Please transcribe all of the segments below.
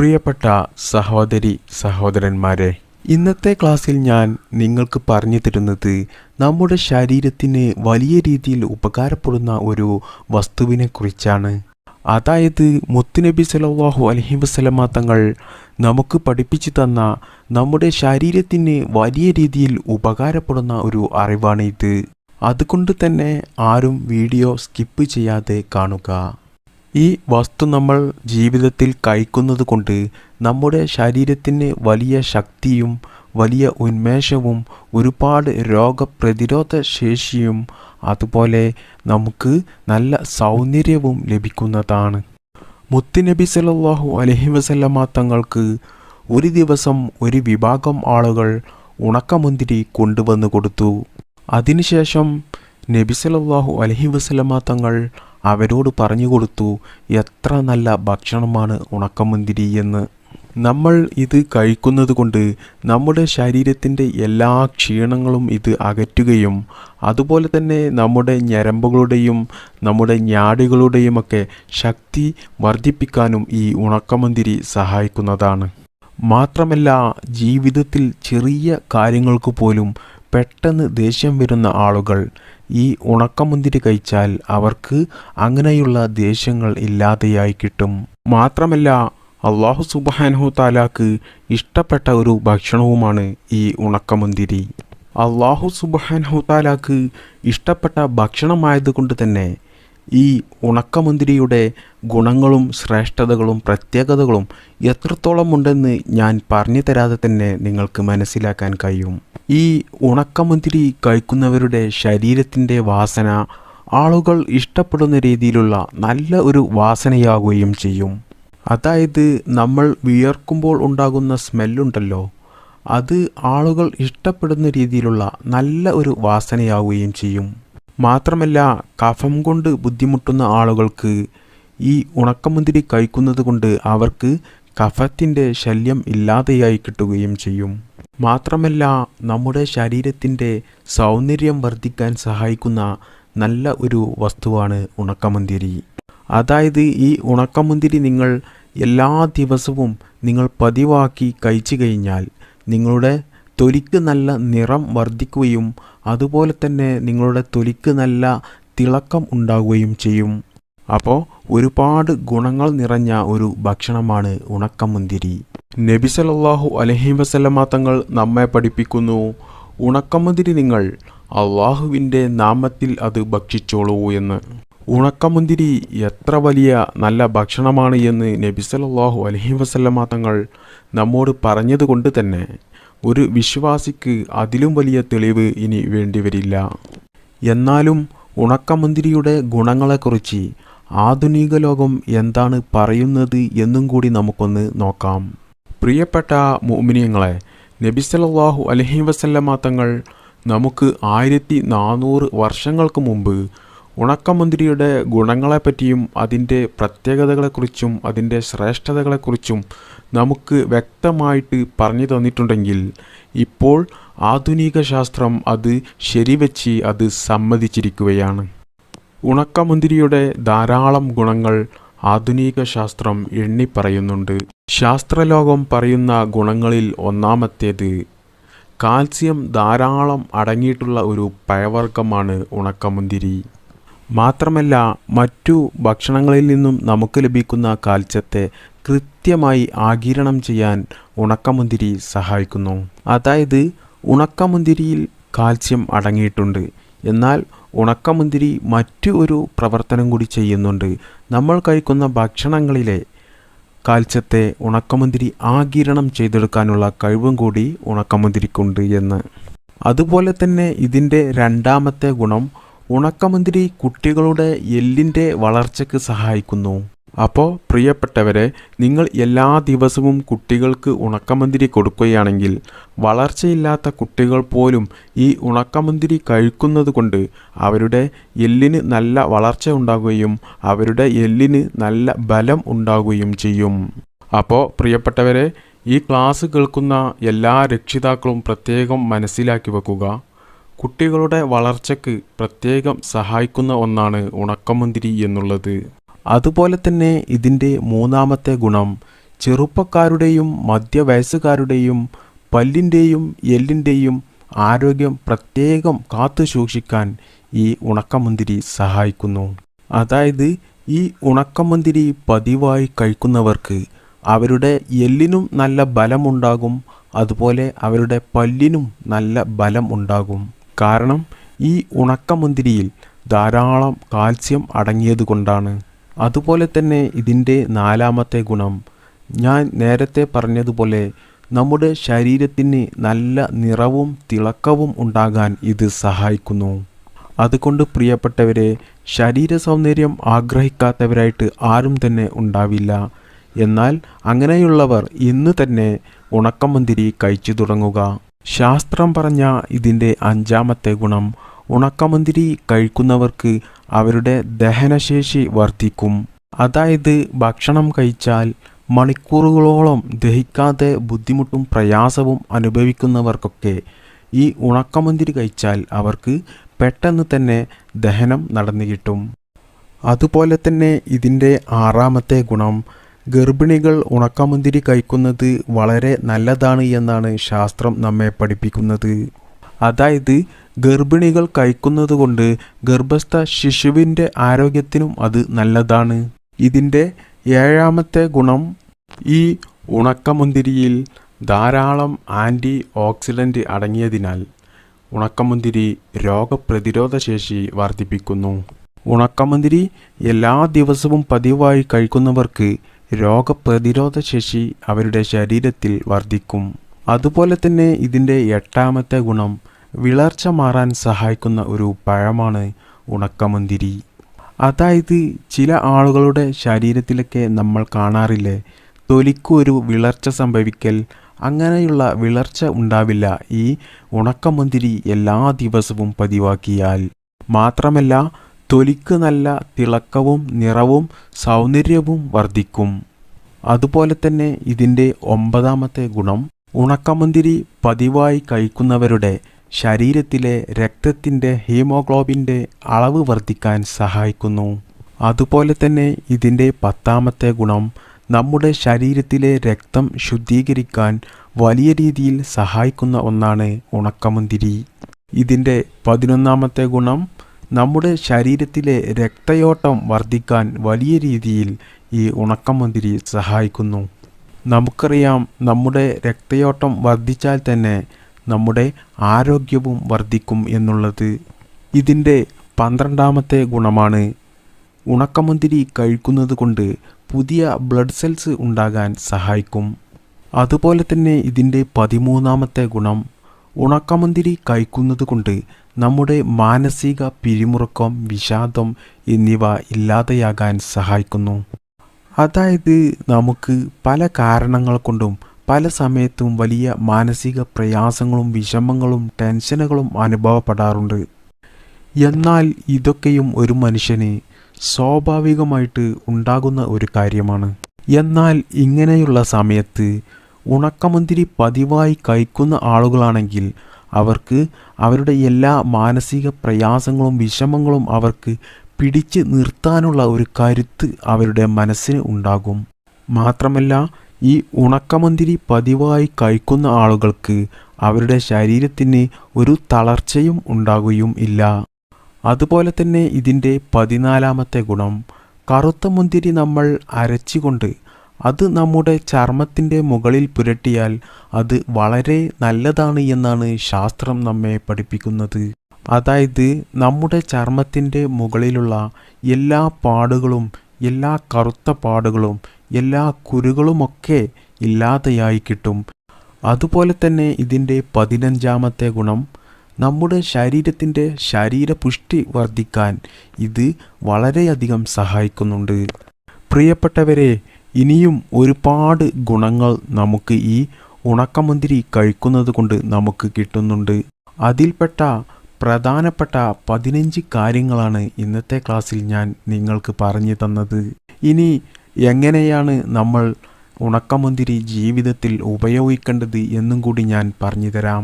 പ്രിയപ്പെട്ട സഹോദരി സഹോദരന്മാരെ ഇന്നത്തെ ക്ലാസ്സിൽ ഞാൻ നിങ്ങൾക്ക് പറഞ്ഞു തരുന്നത് നമ്മുടെ ശരീരത്തിന് വലിയ രീതിയിൽ ഉപകാരപ്പെടുന്ന ഒരു വസ്തുവിനെ കുറിച്ചാണ് അതായത് മുത്തുനബി സലാഹു അലഹി വസ്ലമ തങ്ങൾ നമുക്ക് പഠിപ്പിച്ചു തന്ന നമ്മുടെ ശരീരത്തിന് വലിയ രീതിയിൽ ഉപകാരപ്പെടുന്ന ഒരു അറിവാണ് ഇത് അതുകൊണ്ട് തന്നെ ആരും വീഡിയോ സ്കിപ്പ് ചെയ്യാതെ കാണുക. ഈ വസ്തു നമ്മൾ ജീവിതത്തിൽ കഴിക്കുന്നത് കൊണ്ട് നമ്മുടെ ശരീരത്തിന് വലിയ ശക്തിയും വലിയ ഉന്മേഷവും ഒരുപാട് രോഗപ്രതിരോധ ശേഷിയും അതുപോലെ നമുക്ക് നല്ല സൗന്ദര്യവും ലഭിക്കുന്നതാണ്. മുത്തുനബി സല്ലല്ലാഹു അലഹി വസല്ലമ തങ്ങൾക്ക് ഒരു ദിവസം ഒരു വിഭാഗം ആളുകൾ ഉണക്കമുന്തിരി കൊണ്ടുവന്നു കൊടുത്തു. അതിനുശേഷം നബി സല്ലല്ലാഹു അലൈഹി വസല്ലമ തങ്ങൾ അവരോട് പറഞ്ഞു കൊടുത്തു എത്ര നല്ല ഭക്ഷണമാണ് ഉണക്കമുന്തിരി എന്ന്. നമ്മൾ ഇത് കഴിക്കുന്നത് കൊണ്ട് നമ്മുടെ ശരീരത്തിന്റെ എല്ലാ ക്ഷീണങ്ങളും ഇത് അകറ്റുകയും അതുപോലെ തന്നെ നമ്മുടെ ഞരമ്പുകളുടെയും നമ്മുടെ ഞാടികളുടെയുമൊക്കെ ശക്തി വർദ്ധിപ്പിക്കാനും ഈ ഉണക്കമുന്തിരി സഹായിക്കുന്നതാണ്. മാത്രമല്ല ജീവിതത്തിൽ ചെറിയ കാര്യങ്ങൾക്ക് പോലും പെട്ടെന്ന് ദേഷ്യം വരുന്ന ആളുകൾ ഈ ഉണക്കമുന്തിരി കഴിച്ചാൽ അവർക്ക് അങ്ങനെയുള്ള ദേഷ്യങ്ങൾ ഇല്ലാതെയായി കിട്ടും. മാത്രമല്ല അള്ളാഹു സുബാനഹു താലാക്ക് ഇഷ്ടപ്പെട്ട ഒരു ഭക്ഷണവുമാണ് ഈ ഉണക്കമുന്തിരി. അള്ളാഹു സുബാനഹു താലാക്ക് ഇഷ്ടപ്പെട്ട ഭക്ഷണമായതുകൊണ്ട് തന്നെ ഈ ഉണക്കമുന്തിരിയുടെ ഗുണങ്ങളും ശ്രേഷ്ഠതകളും പ്രത്യേകതകളും എത്രത്തോളം ഉണ്ടെന്ന് ഞാൻ പറഞ്ഞു തരാതെ തന്നെ നിങ്ങൾക്ക് മനസ്സിലാക്കാൻ കഴിയും. ഈ ഉണക്കമുന്തിരി കഴിക്കുന്നവരുടെ ശരീരത്തിന്റെ വാസന ആളുകൾ ഇഷ്ടപ്പെടുന്ന രീതിയിലുള്ള നല്ല ഒരു വാസനയാകുകയും ചെയ്യും. അതായത് നമ്മൾ വിയർക്കുമ്പോൾ ഉണ്ടാകുന്ന സ്മെല്ലുണ്ടല്ലോ അത് ആളുകൾ ഇഷ്ടപ്പെടുന്ന രീതിയിലുള്ള നല്ല ഒരു വാസനയാവുകയും ചെയ്യും. മാത്രമല്ല കഫം കൊണ്ട് ബുദ്ധിമുട്ടുന്ന ആളുകൾക്ക് ഈ ഉണക്കമുന്തിരി കഴിക്കുന്നത് കൊണ്ട് അവർക്ക് കഫത്തിന്റെ ശല്യം ഇല്ലാതെയായി കിട്ടുകയും ചെയ്യും. മാത്രമല്ല നമ്മുടെ ശരീരത്തിന്റെ സൗന്ദര്യം വർദ്ധിക്കാൻ സഹായിക്കുന്ന നല്ല ഒരു വസ്തുവാണ് ഉണക്കമുന്തിരി. അതായത് ഈ ഉണക്കമുന്തിരി നിങ്ങൾ എല്ലാ ദിവസവും നിങ്ങൾ പതിവാക്കി കഴിച്ചു കഴിഞ്ഞാൽ നിങ്ങളുടെ തൊലിക്ക് നല്ല നിറം വർദ്ധിക്കുകയും അതുപോലെ തന്നെ നിങ്ങളുടെ തൊലിക്ക് നല്ല തിളക്കം ഉണ്ടാവുകയും ചെയ്യും. അപ്പോൾ ഒരുപാട് ഗുണങ്ങൾ നിറഞ്ഞ ഒരു ഭക്ഷണമാണ് ഉണക്കമുന്തിരി. നബി സല്ലല്ലാഹു അലൈഹി വസല്ലമ തങ്ങൾ നമ്മെ പഠിപ്പിക്കുന്നു ഉണക്കമുന്തിരി നിങ്ങൾ അള്ളാഹുവിന്റെ നാമത്തിൽ അത് ഭക്ഷിച്ചോളൂ എന്ന്. ഉണക്കമുന്തിരി എത്ര വലിയ നല്ല ഭക്ഷണമാണ് എന്ന് നബി സല്ലല്ലാഹു അലൈഹി വസല്ലമ തങ്ങൾ നമ്മോട് പറഞ്ഞതുകൊണ്ട് തന്നെ. ഒരു വിശ്വാസിക്ക് അതിലും വലിയ തെളിവ് ഇനി വേണ്ടിവരില്ല. എന്നാലും ഉണക്കമുന്തിരിയുടെ ഗുണങ്ങളെക്കുറിച്ച് ആധുനിക ലോകം എന്താണ് പറയുന്നത് എന്നും കൂടി നമുക്കൊന്ന് നോക്കാം. പ്രിയപ്പെട്ട മോമിനിയങ്ങളെ നബി അലഹി അലൈഹി വസല്ലമ തങ്ങൾ നമുക്ക് ആയിരത്തി നാനൂറ് വർഷങ്ങൾക്ക് മുമ്പ് ഉണക്കമുന്തിരിയുടെ ഗുണങ്ങളെപ്പറ്റിയും അതിന്റെ പ്രത്യേകതകളെക്കുറിച്ചും അതിന്റെ ശ്രേഷ്ഠതകളെക്കുറിച്ചും നമുക്ക് വ്യക്തമായിട്ട് പറഞ്ഞു തന്നിട്ടുണ്ടെങ്കിൽ ഇപ്പോൾ ആധുനിക ശാസ്ത്രം അത് ശരിവെച്ച് അത് സമ്മതിച്ചിരിക്കുകയാണ്. ഉണക്കമുന്തിരിയുടെ ധാരാളം ഗുണങ്ങൾ ആധുനിക ശാസ്ത്രം എണ്ണിപ്പറയുന്നുണ്ട്. ശാസ്ത്രലോകം പറയുന്ന ഗുണങ്ങളിൽ ഒന്നാമത്തേത് കാൽസ്യം ധാരാളം അടങ്ങിയിട്ടുള്ള ഒരു പഴവർഗമാണ് ഉണക്കമുന്തിരി. മാത്രമല്ല മറ്റു ഭക്ഷണങ്ങളിൽ നിന്നും നമുക്ക് ലഭിക്കുന്ന കാൽസ്യത്തെ കൃത്യമായി ആകിരണം ചെയ്യാൻ ഉണക്കമുന്തിരി സഹായിക്കുന്നു. അതായത് ഉണക്കമുന്തിരിയിൽ കാൽസ്യം അടങ്ങിയിട്ടുണ്ട്. എന്നാൽ ഉണക്കമുന്തിരി മറ്റു ഒരു പ്രവർത്തനം കൂടി ചെയ്യുന്നുണ്ട്. നമ്മൾ കഴിക്കുന്ന ഭക്ഷണങ്ങളിലെ കാൽസ്യത്തെ ഉണക്കമുന്തിരി ആകിരണം ചെയ്തെടുക്കാനുള്ള കഴിവും കൂടി ഉണക്കമുന്തിരിക്കുണ്ട് എന്ന്. അതുപോലെ തന്നെ ഇതിന്റെ രണ്ടാമത്തെ ഗുണം ഉണക്കമുന്തിരി കുട്ടികളുടെ എല്ലിന്റെ വളർച്ചയ്ക്ക് സഹായിക്കുന്നു. അപ്പോൾ പ്രിയപ്പെട്ടവരെ നിങ്ങൾ എല്ലാ ദിവസവും കുട്ടികൾക്ക് ഉണക്കമുന്തിരി കൊടുക്കുകയാണെങ്കിൽ വളർച്ചയില്ലാത്ത കുട്ടികൾ പോലും ഈ ഉണക്കമുന്തിരി കഴിക്കുന്നത് കൊണ്ട് അവരുടെ എല്ലിന് നല്ല വളർച്ച ഉണ്ടാകുകയും അവരുടെ എല്ലിന് നല്ല ബലം ഉണ്ടാകുകയും ചെയ്യും. അപ്പോൾ പ്രിയപ്പെട്ടവരെ ഈ ക്ലാസ് കേൾക്കുന്ന എല്ലാ രക്ഷിതാക്കളും പ്രത്യേകം മനസ്സിലാക്കി വെക്കുക. കുട്ടികളുടെ വളർച്ചയ്ക്ക് പ്രത്യേകം സഹായിക്കുന്ന ഒന്നാണ് ഉണക്കമുന്തിരി എന്നുള്ളത്. അതുപോലെ തന്നെ ഇതിന്റെ മൂന്നാമത്തെ ഗുണം ചെറുപ്പക്കാരുടെയും മധ്യവയസ്സുകാരുടെയും പല്ലിന്റെയും എല്ലിന്റെയും ആരോഗ്യം പ്രത്യേകം കാത്തു സൂക്ഷിക്കാൻ ഈ ഉണക്കമുന്തിരി സഹായിക്കുന്നു. അതായത് ഈ ഉണക്കമുന്തിരി പതിവായി കഴിക്കുന്നവർക്ക് അവരുടെ എല്ലിനും നല്ല ബലമുണ്ടാകും അതുപോലെ അവരുടെ പല്ലിനും നല്ല ബലം ഉണ്ടാകും കാരണം ഈ ഉണക്കമുന്തിരിയിൽ ധാരാളം കാൽസ്യം അടങ്ങിയതുകൊണ്ടാണ്. അതുപോലെ തന്നെ ഇതിന്റെ നാലാമത്തെ ഗുണം. ഞാൻ നേരത്തെ പറഞ്ഞതുപോലെ നമ്മുടെ ശരീരത്തിന് നല്ല നിറവും തിളക്കവും ഉണ്ടാകാൻ ഇത് സഹായിക്കുന്നു. അതുകൊണ്ട് പ്രിയപ്പെട്ടവരെ ശരീര സൗന്ദര്യം ആഗ്രഹിക്കാത്തവരായിട്ട് ആരും തന്നെ ഉണ്ടാവില്ല. എന്നാൽ അങ്ങനെയുള്ളവർ ഇന്ന് തന്നെ ഉണക്കമുന്തിരി കഴിച്ചു തുടങ്ങുക. ശാസ്ത്രം പറഞ്ഞ ഇതിന്റെ അഞ്ചാമത്തെ ഗുണം ഉണക്കമുന്തിരി കഴിക്കുന്നവർക്ക് അവരുടെ ദഹനശേഷി വർദ്ധിക്കും. അതായത് ഭക്ഷണം കഴിച്ചാൽ മണിക്കൂറുകളോളം ദഹിക്കാതെ ബുദ്ധിമുട്ടും പ്രയാസവും അനുഭവിക്കുന്നവർക്കൊക്കെ ഈ ഉണക്കമുന്തിരി കഴിച്ചാൽ അവർക്ക് പെട്ടെന്ന് തന്നെ ദഹനം നടന്നു കിട്ടും. അതുപോലെ തന്നെ ഇതിന്റെ ആറാമത്തെ ഗുണം ഗർഭിണികൾ ഉണക്കമുന്തിരി കഴിക്കുന്നത് വളരെ നല്ലതാണ് എന്നാണ് ശാസ്ത്രം നമ്മെ പഠിപ്പിക്കുന്നത്. അതായത് ഗർഭിണികൾ കഴിക്കുന്നത് കൊണ്ട് ഗർഭസ്ഥ ശിശുവിന്റെ ആരോഗ്യത്തിനും അത് നല്ലതാണ്. ഇതിന്റെ ഏഴാമത്തെ ഗുണം ഈ ഉണക്കമുന്തിരിയിൽ ധാരാളം ആന്റി ഓക്സിഡന്റ് അടങ്ങിയതിനാൽ ഉണക്കമുന്തിരി രോഗപ്രതിരോധ ശേഷി വർദ്ധിപ്പിക്കുന്നു. ഉണക്കമുന്തിരി എല്ലാ ദിവസവും പതിവായി കഴിക്കുന്നവർക്ക് രോഗപ്രതിരോധ ശേഷി അവരുടെ ശരീരത്തിൽ വർദ്ധിക്കും. അതുപോലെ തന്നെ ഇതിന്റെ എട്ടാമത്തെ ഗുണം വിളർച്ച മാറാൻ സഹായിക്കുന്ന ഒരു പഴമാണ് ഉണക്കമുന്തിരി. അതായത് ചില ആളുകളുടെ ശരീരത്തിലൊക്കെ നമ്മൾ കാണാറില്ലേ തൊലിക്കു ഒരു വിളർച്ച സംഭവിക്കൽ അങ്ങനെയുള്ള വിളർച്ച ഉണ്ടാവില്ല ഈ ഉണക്കമുന്തിരി എല്ലാ ദിവസവും പതിവാക്കിയാൽ. മാത്രമല്ല തൊലിക്ക് നല്ല തിളക്കവും നിറവും സൗന്ദര്യവും വർദ്ധിക്കും. അതുപോലെ തന്നെ ഇതിന്റെ ഒമ്പതാമത്തെ ഗുണം ഉണക്കമുന്തിരി പതിവായി കഴിക്കുന്നവരുടെ ശരീരത്തിലെ രക്തത്തിന്റെ ഹീമോഗ്ലോബിന്റെ അളവ് വർദ്ധിക്കാൻ സഹായിക്കുന്നു. അതുപോലെ തന്നെ ഇതിന്റെ പത്താമത്തെ ഗുണം നമ്മുടെ ശരീരത്തിലെ രക്തം ശുദ്ധീകരിക്കാൻ വലിയ രീതിയിൽ സഹായിക്കുന്ന ഒന്നാണ് ഉണക്കമുന്തിരി. ഇതിന്റെ പതിനൊന്നാമത്തെ ഗുണം നമ്മുടെ ശരീരത്തിലെ രക്തയോട്ടം വർദ്ധിക്കാൻ വലിയ രീതിയിൽ ഈ ഉണക്കമുന്തിരി സഹായിക്കുന്നു. നമുക്കറിയാം നമ്മുടെ രക്തയോട്ടം വർദ്ധിച്ചാൽ തന്നെ നമ്മുടെ ആരോഗ്യവും വർദ്ധിക്കും എന്നുള്ളത്. ഇതിന്റെ പന്ത്രണ്ടാമത്തെ ഗുണമാണ് ഉണക്കമുന്തിരി കഴിക്കുന്നത് കൊണ്ട് പുതിയ ബ്ലഡ് സെൽസ് ഉണ്ടാകാൻ സഹായിക്കും. അതുപോലെ തന്നെ ഇതിന്റെ പതിമൂന്നാമത്തെ ഗുണം ഉണക്കമുന്തിരി കഴിക്കുന്നത് കൊണ്ട് നമ്മുടെ മാനസിക പിരിമുറുക്കം വിഷാദം എന്നിവ ഇല്ലാതെയാകാൻ സഹായിക്കുന്നു. അതായത് നമുക്ക് പല കാരണങ്ങൾ കൊണ്ടും പല സമയത്തും വലിയ മാനസിക പ്രയാസങ്ങളും വിഷമങ്ങളും ടെൻഷനുകളും അനുഭവപ്പെടാറുണ്ട്. എന്നാൽ ഇതൊക്കെയും ഒരു മനുഷ്യന് സ്വാഭാവികമായിട്ട് ഉണ്ടാകുന്ന ഒരു കാര്യമാണ്. എന്നാൽ ഇങ്ങനെയുള്ള സമയത്ത് ഉണക്കമുന്തിരി പതിവായി കഴിക്കുന്ന ആളുകളാണെങ്കിൽ അവർക്ക് അവരുടെ എല്ലാ മാനസിക പ്രയാസങ്ങളും വിഷമങ്ങളും അവർക്ക് പിടിച്ച് നിർത്താനുള്ള ഒരു കരുത്ത് അവരുടെ മനസ്സിന് ഉണ്ടാകും. മാത്രമല്ല ഈ ഉണക്കമുന്തിരി പതിവായി കഴിക്കുന്ന ആളുകൾക്ക് അവരുടെ ശരീരത്തിന് ഒരു തളർച്ചയും ഉണ്ടാകുകയും ഇല്ല. അതുപോലെ തന്നെ ഇതിന്റെ പതിനാലാമത്തെ ഗുണം കറുത്ത മുന്തിരി നമ്മൾ അരച്ചുകൊണ്ട് അത് നമ്മുടെ ചർമ്മത്തിന്റെ മുകളിൽ പുരട്ടിയാൽ അത് വളരെ നല്ലതാണ് എന്നാണ് ശാസ്ത്രം നമ്മെ പഠിപ്പിക്കുന്നത്. അതായത് നമ്മുടെ ചർമ്മത്തിന്റെ മുകളിലുള്ള എല്ലാ പാടുകളും എല്ലാ കറുത്ത പാടുകളും എല്ലാ കുരുകളുമൊക്കെ ഇല്ലാതെയായി കിട്ടും. അതുപോലെ തന്നെ ഇതിന്റെ പതിനഞ്ചാമത്തെ ഗുണം നമ്മുടെ ശരീരത്തിന്റെ ശരീരപുഷ്ടി വർദ്ധിക്കാൻ ഇത് വളരെയധികം സഹായിക്കുന്നുണ്ട്. പ്രിയപ്പെട്ടവരെ ഇനിയും ഒരുപാട് ഗുണങ്ങൾ നമുക്ക് ഈ ഉണക്കമുന്തിരി കഴിക്കുന്നത് കൊണ്ട് നമുക്ക് കിട്ടുന്നുണ്ട്. അതിൽപ്പെട്ട പ്രധാനപ്പെട്ട പതിനഞ്ച് കാര്യങ്ങളാണ് ഇന്നത്തെ ക്ലാസ്സിൽ ഞാൻ നിങ്ങൾക്ക് പറഞ്ഞു തന്നത്. ഇനി എങ്ങനെയാണ് നമ്മൾ ഉണക്കമുന്തിരി ജീവിതത്തിൽ ഉപയോഗിക്കേണ്ടത് എന്നും കൂടി ഞാൻ പറഞ്ഞു തരാം.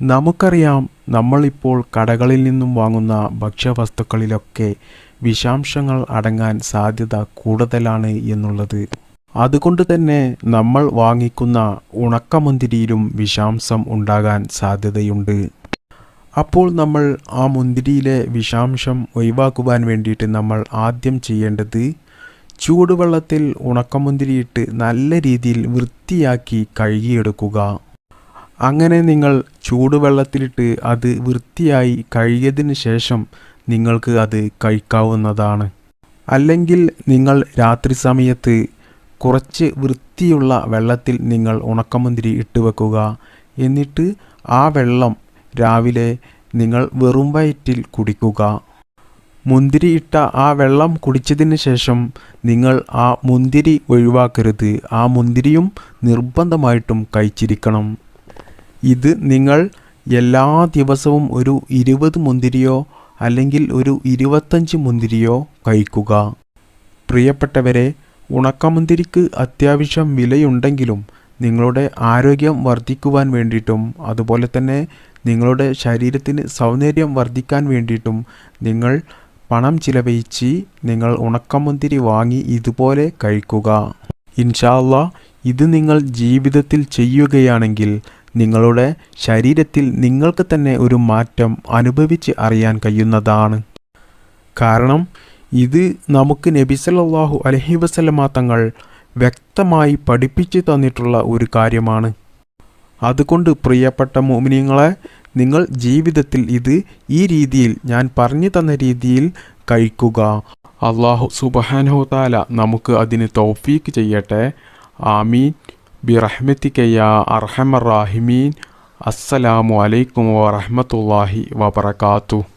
നമുക്കറിയാം നമ്മളിപ്പോൾ കടകളിൽ നിന്നും വാങ്ങുന്ന ഭക്ഷ്യവസ്തുക്കളിലൊക്കെ വിഷാംശങ്ങൾ അടങ്ങാൻ സാധ്യത കൂടുതലാണ് എന്നുള്ളത്. അതുകൊണ്ട് തന്നെ നമ്മൾ വാങ്ങിക്കുന്ന ഉണക്കമുന്തിരിയിലും വിഷാംശം ഉണ്ടാകാൻ സാധ്യതയുണ്ട്. അപ്പോൾ നമ്മൾ ആ മുന്തിരിയിലെ വിഷാംശം ഒഴിവാക്കുവാൻ വേണ്ടിയിട്ട് നമ്മൾ ആദ്യം ചെയ്യേണ്ടത് ചൂടുവെള്ളത്തിൽ ഉണക്കമുന്തിരിയിട്ട് നല്ല രീതിയിൽ വൃത്തിയാക്കി കഴുകിയെടുക്കുക. അങ്ങനെ നിങ്ങൾ ചൂടുവെള്ളത്തിലിട്ട് അത് വൃത്തിയായി കഴുകിയതിന് ശേഷം നിങ്ങൾക്ക് അത് കഴിക്കാവുന്നതാണ്. അല്ലെങ്കിൽ നിങ്ങൾ രാത്രി സമയത്ത് കുറച്ച് വൃത്തിയുള്ള വെള്ളത്തിൽ നിങ്ങൾ ഉണക്കമുന്തിരി ഇട്ട് വെക്കുക എന്നിട്ട് ആ വെള്ളം രാവിലെ നിങ്ങൾ വെറും വയറ്റിൽ കുടിക്കുക. മുന്തിരി ഇട്ട ആ വെള്ളം കുടിച്ചതിന് ശേഷം നിങ്ങൾ ആ മുന്തിരി ഒഴിവാക്കരുത്. ആ മുന്തിരിയും നിർബന്ധമായിട്ടും കഴിച്ചിരിക്കണം. ഇത് നിങ്ങൾ എല്ലാ ദിവസവും ഒരു ഇരുപത് മുന്തിരിയോ അല്ലെങ്കിൽ ഒരു ഇരുപത്തഞ്ച് മുന്തിരിയോ കഴിക്കുക. പ്രിയപ്പെട്ടവരെ ഉണക്കമുന്തിരിക്ക് അത്യാവശ്യം വിലയുണ്ടെങ്കിലും നിങ്ങളുടെ ആരോഗ്യം വർദ്ധിക്കുവാൻ വേണ്ടിയിട്ടും അതുപോലെ തന്നെ നിങ്ങളുടെ ശരീരത്തിന് സൗന്ദര്യം വർദ്ധിക്കാൻ വേണ്ടിയിട്ടും നിങ്ങൾ പണം ചിലവഴിച്ച് നിങ്ങൾ ഉണക്കമുന്തിരി വാങ്ങി ഇതുപോലെ കഴിക്കുക. ഇൻഷാല്ല ഇത് നിങ്ങൾ ജീവിതത്തിൽ ചെയ്യുകയാണെങ്കിൽ നിങ്ങളുടെ ശരീരത്തിൽ നിങ്ങൾക്ക് തന്നെ ഒരു മാറ്റം അനുഭവിച്ച് അറിയാൻ കഴിയുന്നതാണ്. കാരണം ഇത് നമുക്ക് നബി സല്ലല്ലാഹു അലഹി വസല്ലമ തങ്ങൾ വ്യക്തമായി പഠിപ്പിച്ചു തന്നിട്ടുള്ള ഒരു കാര്യമാണ്. അതുകൊണ്ട് പ്രിയപ്പെട്ട മോമിനിയങ്ങളെ നിങ്ങൾ ജീവിതത്തിൽ ഇത് ഈ രീതിയിൽ ഞാൻ പറഞ്ഞു തന്ന രീതിയിൽ കഴിക്കുക. അള്ളാഹു സുബഹാനഹു താല നമുക്ക് അതിന് തൗഫീക്ക് ചെയ്യട്ടെ. ആമീൻ. ബിറഹ്മത്തിക്കയ്യ അർഹമർ റാഹിമീൻ. അസ്സലാമു അലൈക്കും വറഹ്മത്തുള്ളാഹി വബറകാതുഹു.